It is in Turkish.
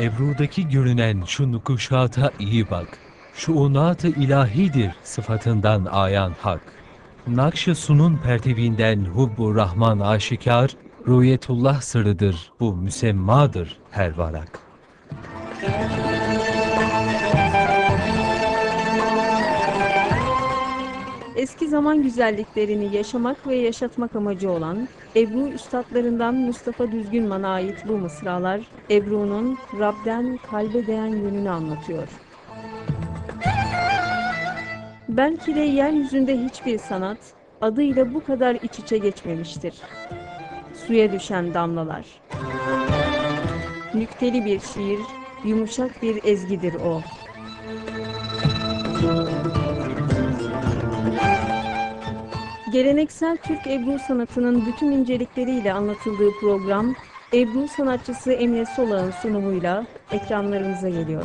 Ebru'daki görünen şu nukuşata iyi bak. Şu unat-ı ilahidir sıfatından ayan hak. Nakş-ı sunun pertevinden hubbu rahman aşikar, rüyetullah sırrıdır bu müsemmadır her varak. Eski zaman güzelliklerini yaşamak ve yaşatmak amacı olan Ebru üstadlarından Mustafa Düzgünman'a ait bu mısralar Ebru'nun Rab'den kalbe değen yönünü anlatıyor. Belki de yeryüzünde hiçbir sanat adıyla bu kadar iç içe geçmemiştir. Suya düşen damlalar. Nükteli bir şiir, yumuşak bir ezgidir o. Geleneksel Türk Ebru sanatının bütün incelikleriyle anlatıldığı program, Ebru sanatçısı Emine Solak'ın sunumuyla ekranlarınıza geliyor.